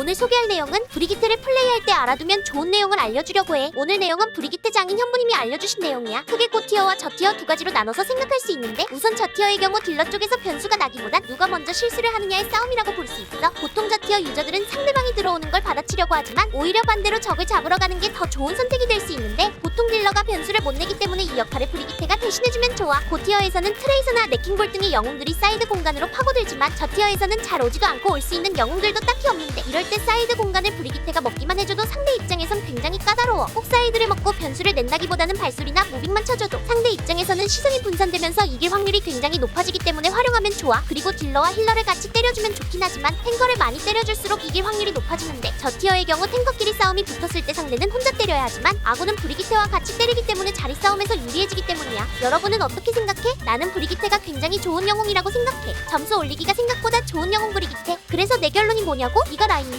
오늘 소개할 내용은 브리기테를 플레이할 때 알아두면 좋은 내용을 알려주려고 해. 오늘 내용은 브리기테 장인 현무님이 알려주신 내용이야. 크게 고티어와 저티어 두 가지로 나눠서 생각할 수 있는데 우선 저티어의 경우 딜러 쪽에서 변수가 나기보단 누가 먼저 실수를 하느냐의 싸움이라고 볼 수 있어. 보통 저티어 유저들은 상대방이 들어오는 걸 받아치려고 하지만 오히려 반대로 적을 잡으러 가는 게 더 좋은 선택이 될 수 있는데 보통 딜러가 변수를 못 내기 때문에 이 역할을 브리기테가 대신해주면 좋아. 고티어에서는 트레이서나 레킹볼 등의 영웅들이 사이드 공간으로 파고들 지만 저 티어에서는 잘 오지도 않고 올 수 있는 영웅들도 딱히 없는데 이럴 때 사이드 공간을 브리기테가 먹기만 해줘도 상대 입장에선 굉장히 까다로워. 꼭 사이드를 먹고 변수를 낸다기보다는 발소리나 무빙만 쳐줘도 상대 입장에서는 시선이 분산되면서 이길 확률이 굉장히 높아지기 때문에 활용하면 좋아. 그리고 딜러와 힐러를 같이 때려주면 좋긴 하지만 탱커를 많이 때려줄수록 이길 확률이 높아지는데 저 티어의 경우 탱커끼리 싸움이 붙었을 때 상대는 혼자 때려야 하지만 아군은 브리기테와 같이 때리기 때문에 자리 싸움에서 유리해지기 때문이야. 여러분은 어떻게 생각해? 나는 브리기테가 굉장히 좋은 영웅이라고 생각해. 점수 올리기가 생각보다 좋은 영웅 브리기테. 그래서 내 결론이 뭐냐고? 네가 라인이냐?